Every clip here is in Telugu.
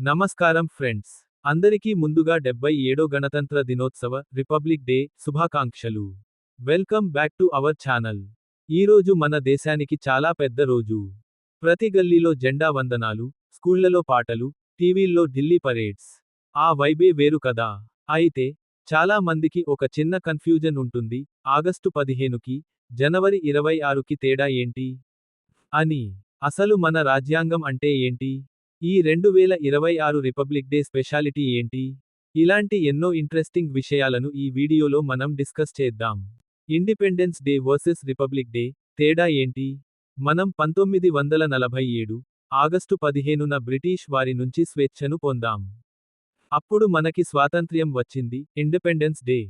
నమస్కారం ఫ్రెండ్స్. అందరికీ ముందుగా డెబ్బై ఏడో గణతంత్ర దినోత్సవ రిపబ్లిక్ డే శుభాకాంక్షలు. Welcome back to our channel. ఈరోజు మన దేశానికి చాలా పెద్ద రోజు. ప్రతి గల్లీలో జెండా వందనాలు స్కూళ్ళలో పాటలు టీవీల్లో ఢిల్లీ పరేడ్స్. ఆ వైబే వేరు కదా. అయితే చాలా మందికి ఒక చిన్న కన్ఫ్యూజన్ ఉంటుంది. ఆగస్టు పదిహేనుకి జనవరి ఇరవై ఆరుకి తేడా ఏంటి? అని. అసలు మన రాజ్యాంగం అంటే ఏంటి? ఈ రెండు వేల ఇరవై ఆరు రిపబ్లిక్ డే స్పెషాలిటీ ఏంటి? ఇలాంటి ఎన్నో ఇంట్రెస్టింగ్ విషయాలను ఈ వీడియోలో మనం డిస్కస్ చేద్దాం. Independence Day versus Republic Day తేడా ఏంటి? మనం పంతొమ్మిది వందల నలభై ఏడు ఆగస్టు పదిహేనున బ్రిటిష్ వారి నుంచి స్వేచ్ఛను పొందాం. అప్పుడు మనకి స్వాతంత్ర్యం వచ్చింది ఇండిపెండెన్స్ డే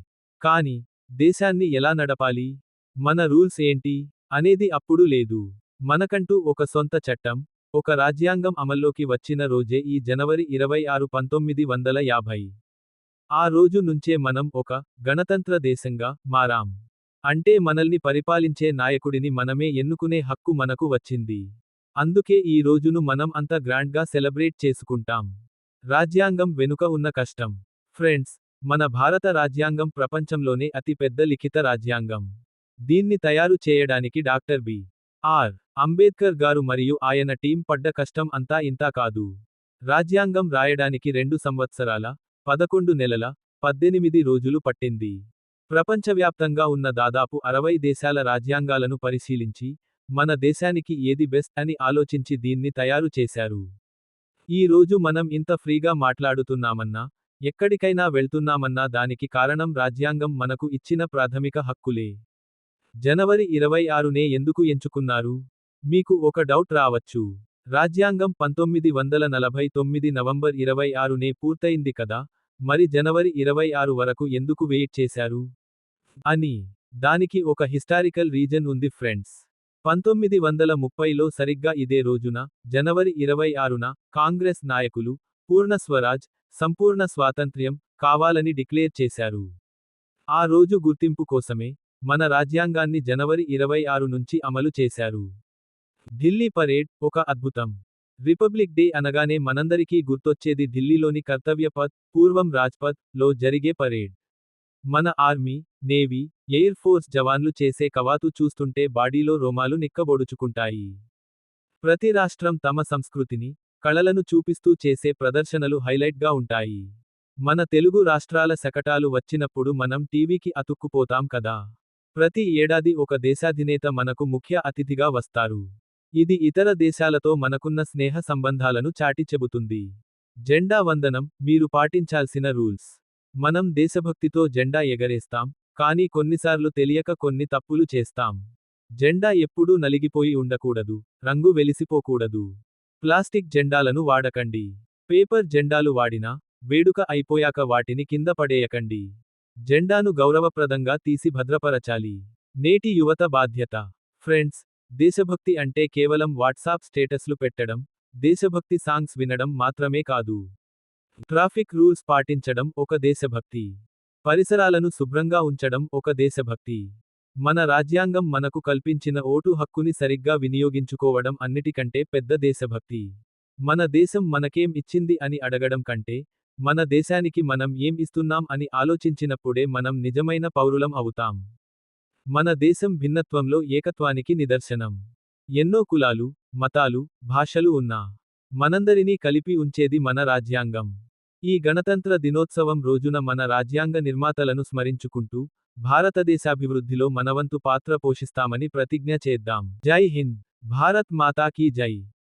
కాని దేశాన్ని ఎలా నడపాలి? మన రూల్స్ ఏంటి? అనేది అప్పుడు లేదు. మనకంటూ ఒక సొంత చట్టం ఒక రాజ్యాంగం అమల్లోకి వచ్చిన రోజే ఈ జనవరి ఇరవై ఆరు పంతొమ్మిది వందల యాభై. ఆ రోజు నుంచే మనం ఒక గణతంత్ర దేశంగా మారాం. అంటే మనల్ని పరిపాలించే నాయకుడిని మనమే ఎన్నుకునే హక్కు మనకు వచ్చింది. అందుకే ఈ రోజును మనం అంత గ్రాండ్గా సెలబ్రేట్ చేసుకుంటాం. రాజ్యాంగం వెనుక ఉన్న కష్టం. ఫ్రెండ్స్ మన భారత రాజ్యాంగం ప్రపంచంలోనే అతి పెద్ద లిఖిత రాజ్యాంగం. దీన్ని తయారు చేయడానికి డాక్టర్ బి. ఆర్. అంబేద్కర్ గారు మరియు ఆయన టీం పడ్డ కష్టం అంతా ఇంతా కాదు. రాజ్యాంగం రాయడానికి రెండు సంవత్సరాల పదకొండు నెలల పద్దెనిమిది రోజులు పట్టింది. ప్రపంచవ్యాప్తంగా ఉన్న దాదాపు అరవై దేశాల రాజ్యాంగాలను పరిశీలించి మన దేశానికి ఏది బెస్ట్ అని ఆలోచించి దీన్ని తయారు చేశారు. ఈ రోజు మనం ఇంత ఫ్రీగా మాట్లాడుతున్నామన్నా ఎక్కడికైనా వెళ్తున్నామన్నా దానికి కారణం రాజ్యాంగం మనకు ఇచ్చిన ప్రాథమిక హక్కులే. జనవరి ఇరవై ఆరునే ఎందుకు ఎంచుకున్నారు? మీకు ఒక డౌట్ రావచ్చు. రాజ్యాంగం పంతొమ్మిది వందల నలభై తొమ్మిది నవంబర్ ఇరవై ఆరునే పూర్తయింది కదా? మరి జనవరి ఇరవై ఆరు వరకు ఎందుకు వెయిట్ చేశారు? అని. దానికి ఒక హిస్టారికల్ రీజన్ ఉంది ఫ్రెండ్స్. పంతొమ్మిది వందల ముప్పైలో సరిగ్గా ఇదే రోజున జనవరి ఇరవై ఆరున కాంగ్రెస్ నాయకులు పూర్ణ స్వరాజ్ సంపూర్ణ స్వాతంత్ర్యం కావాలని డిక్లేర్ చేశారు. ఆ రోజు గుర్తింపు కోసమే మన రాజ్యాంగాన్ని జనవరి ఇరవై ఆరు నుంచి అమలు చేశారు. ఢిల్లీ పరేడ్ ఒక అద్భుతం. రిపబ్లిక్ డే అనగానే మనందరికీ గుర్తొచ్చేది ఢిల్లీలోని కర్తవ్యపథ్ పూర్వం రాజ్పథ్లో జరిగే పరేడ్. మన ఆర్మీ నేవీ ఎయిర్ ఫోర్స్ జవాన్లు చేసే కవాతు చూస్తుంటే బాడీలో రోమాలు నిక్కబొడుచుకుంటాయి. ప్రతి రాష్ట్రం తమ సంస్కృతిని కళలను చూపిస్తూ చేసే ప్రదర్శనలు హైలైట్గా ఉంటాయి. మన తెలుగు రాష్ట్రాల శకటాలు వచ్చినప్పుడు మనం టీవీకి అతుక్కుపోతాం కదా. ప్రతి ఏడాది ఒక దేశాధినేత మనకు ముఖ్య అతిథిగా వస్తారు. ఇది ఇతర దేశాలతో మనకున్న స్నేహ సంబంధాలను చాటి చెబుతుంది. జెండా వందనం మీరు పాటించాల్సిన రూల్స్. మనం దేశభక్తితో జెండా ఎగరేస్తాం కానీ కొన్నిసార్లు తెలియక కొన్ని తప్పులు చేస్తాం. జెండా ఎప్పుడూ నలిగిపోయి ఉండకూడదు రంగు వెలిసిపోకూడదు. ప్లాస్టిక్ జెండాలను వాడకండి. పేపర్ జెండాలు వాడినా వేడుక అయిపోయాక వాటిని కింద పడేయకండి. జెండాను గౌరవప్రదంగా తీసి భద్రపరచాలి. నేటి యువత బాధ్యత. ఫ్రెండ్స్ దేశభక్తి అంటే కేవలం వాట్సాప్ స్టేటస్లు పెట్టడం దేశభక్తి సాంగ్స్ వినడం మాత్రమే కాదు. ట్రాఫిక్ రూల్స్ పాటించడం ఒక దేశభక్తి. పరిసరాలను శుభ్రంగా ఉంచడం ఒక దేశభక్తి. మన రాజ్యాంగం మనకు కల్పించిన ఓటు హక్కుని సరిగ్గా వినియోగించుకోవడం అన్నిటికంటే పెద్ద దేశభక్తి. మన దేశం మనకేం ఇచ్చింది అని అడగడం కంటే మన దేశానికి మనం ఏం ఇస్తున్నాం అని ఆలోచించినప్పుడే మనం నిజమైన పౌరులం అవుతాం. మన దేశం భిన్నత్వంలో ఏకత్వానికి నిదర్శనం. ఎన్నో కులాలు మతాలు భాషలు ఉన్నా మనందరినీ కలిపి ఉంచేది మన రాజ్యాంగం. ఈ గణతంత్ర దినోత్సవం రోజున మన రాజ్యాంగ నిర్మాతలను స్మరించుకుంటూ భారతదేశాభివృద్ధిలో మనవంతు పాత్ర పోషిస్తామని ప్రతిజ్ఞ చేద్దాం. జై హింద్! భారత్ మాతా కీ జై!